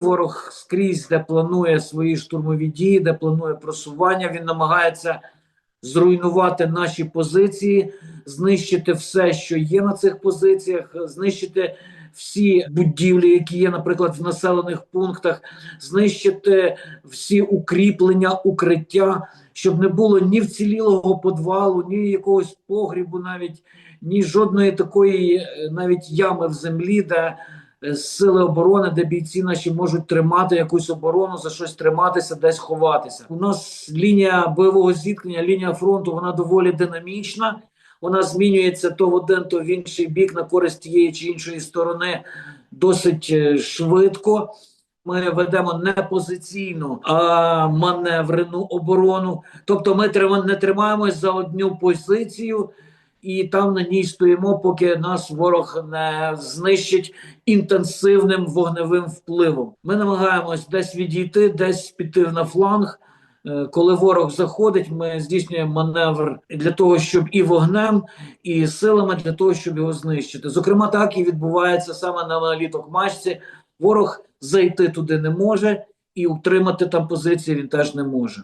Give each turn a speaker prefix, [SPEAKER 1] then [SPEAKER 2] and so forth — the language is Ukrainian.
[SPEAKER 1] ворог скрізь, де планує свої штурмові дії, де планує просування, він намагається зруйнувати наші позиції, знищити все, що є на цих позиціях, знищити всі будівлі, які є, наприклад, в населених пунктах, знищити всі укріплення, укриття, щоб не було ні вцілілого подвалу, ні якогось погрібу, навіть ні жодної такої е, навіть ями в землі, де сили оборони, де бійці наші можуть тримати якусь оборону, за щось триматися, десь ховатися. У нас лінія бойового зіткнення, лінія фронту, вона доволі динамічна. Вона змінюється то в один, то в інший бік на користь тієї чи іншої сторони досить е, швидко. Ми ведемо не позиційну, а маневрену оборону. Тобто, ми не тримаємось за одну позицію і там на ній стоїмо, поки нас ворог не знищить інтенсивним вогневим впливом. Ми намагаємось десь відійти, десь піти на фланг. Е, Коли ворог заходить, ми здійснюємо маневр для того, щоб і вогнем, і силами для того, щоб його знищити. Зокрема, так і відбувається саме на моноліток Мачці. Ворог зайти туди не може, і утримати там позиції він теж не може.